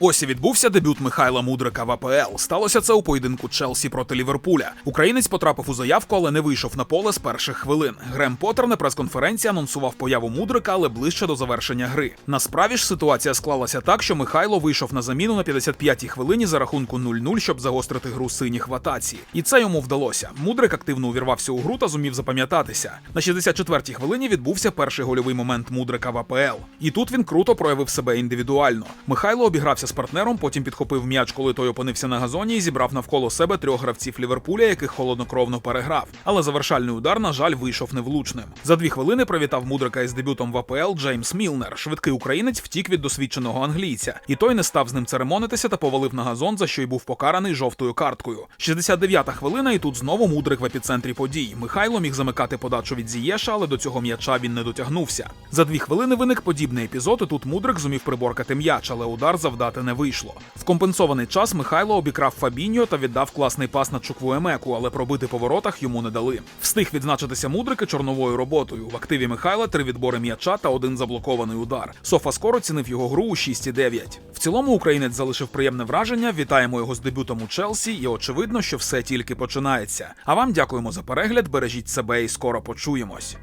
Ось і відбувся дебют Михайла Мудрика в АПЛ. Сталося це у поєдинку Челсі проти Ліверпуля. Українець потрапив у заявку, але не вийшов на поле з перших хвилин. Грем Поттер на прес-конференції анонсував появу Мудрика, але ближче до завершення гри. Насправді ж ситуація склалася так, що Михайло вийшов на заміну на 55-й хвилині за рахунку 0-0, щоб загострити гру синіх в атаці. І це йому вдалося. Мудрик активно увірвався у гру та зумів запам'ятатися. На 64-й хвилині відбувся перший гольовий момент Мудрика в АПЛ. І тут він круто проявив себе індивідуально. Михайло обігрався з партнером, потім підхопив м'яч, коли той опинився на газоні, і зібрав навколо себе трьох гравців Ліверпуля, яких холоднокровно переграв. Але завершальний удар, на жаль, вийшов невлучним. За дві хвилини привітав Мудрика із дебютом в АПЛ Джеймс Мілнер. Швидкий українець втік від досвідченого англійця, і той не став з ним церемонитися та повалив на газон, за що й був покараний жовтою карткою. 69-та хвилина, і тут знову Мудрик в епіцентрі подій. Михайло міг замикати подачу від Зієша, але до цього м'яча він не дотягнувся. За дві хвилини виник подібний епізод, і тут Мудрик зумів приборкати м'яч, але удар завдати не вийшло. В компенсований час Михайло обікрав Фабіньо та віддав класний пас на Чуквуемеку, але пробити по воротах йому не дали. Встиг відзначитися Мудрики чорновою роботою. В активі Михайла три відбори м'яча та один заблокований удар. Софа скоро оцінив його гру у 6,9. В цілому українець залишив приємне враження. Вітаємо його з дебютом у Челсі, і очевидно, що все тільки починається. А вам дякуємо за перегляд. Бережіть себе і скоро почуємось.